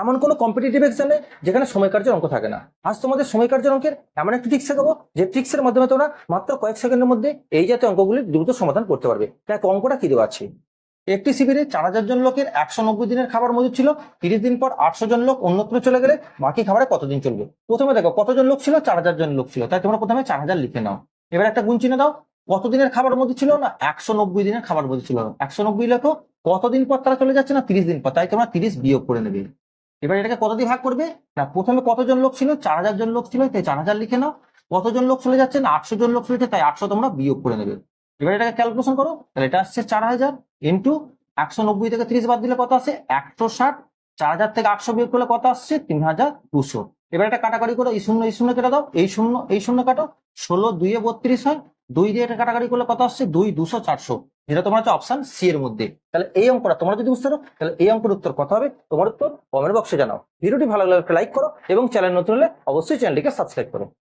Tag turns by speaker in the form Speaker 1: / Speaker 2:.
Speaker 1: এমন কোনো কম্পিটিটিভ এক্সামে যেখানে সময় কার্যের অঙ্ক থাকে না। আজ তোমাদের সময় কার্যের অঙ্কের এমন একটি ট্রিক্স শেখাবো, যে ট্রিক্সের মাধ্যমে তোমরা মাত্র কয়েক সেকেন্ডের মধ্যে এই জাতীয় অঙ্কগুলি দ্রুত সমাধান করতে পারবে। তাই অঙ্কটা কি দেওয়া আছে? একটি শিবিরে চার হাজার জন লোকের একশো নব্বই দিনের খাবার মজুদ ছিল, তিরিশ দিন পর আটশো জন লোক অন্যত্র চলে গেলে বাকি খাবারে কতদিন চলবে? প্রথমে দেখো, কতজন লোক ছিল? চার হাজার জন লোক ছিল। তাই তোমরা প্রথমে চার হাজার লিখে নাও। এবার একটা গুণ চিহ্ন দাও কত দিনের খাবার মধ্যে ছিল না একশো নব্বই দিনের খাবার মধ্যে ছিল? একশো নব্বই লেখো, কতদিন পর তারা চলে যাচ্ছে না? তিরিশ দিন পর। তাই তোমরা তিরিশ বিয়োগ করে নেবে। এবার এটাকে কত দিয়ে ভাগ করবে? না, প্রথমে কতজন লোক ছিল? চার হাজার জন লোক ছিল, তাই চার হাজার লিখে নাও। কতজন লোক চলে যাচ্ছে? না, আটশো জন লোক চলে যাচ্ছে, তাই আটশো তোমরা বিয়োগ করে নেবে। এবার এটাকে ক্যালকুলেশন করো, তাহলে এটা আসছে চার হাজার ইন্টু একশো নব্বই থেকে ত্রিশ বাদ দিলে কত আসে? একশো ষাট। চার হাজার থেকে আটশো বিয়োগ করলে কত আসছে? তিন হাজার দুশো। এবার এটা কাটাকাটি করো, এই শূন্য এই শূন্য কেটে দাও, এই শূন্য এই শূন্য কাটো, ষোলো, দুইয়ে বত্রিশ হয় দুই দিয়ে কাটাকাটি করলে কত আসছে? দুই, দুশো, চারশো। যেটা তোমার হচ্ছে অপশন সি এর মধ্যে। তাহলে এই অঙ্কটা তোমরা যদি বুঝতে তাহলে এই অঙ্কের উত্তর কত হবে? তোমার উত্তর কমেন্ট বক্সে জানাও। ভিডিওটি ভালো লাগলে লাইক করো এবং চ্যানেল নতুন হলে অবশ্যই চ্যানেলটিকে সাবস্ক্রাইব করো।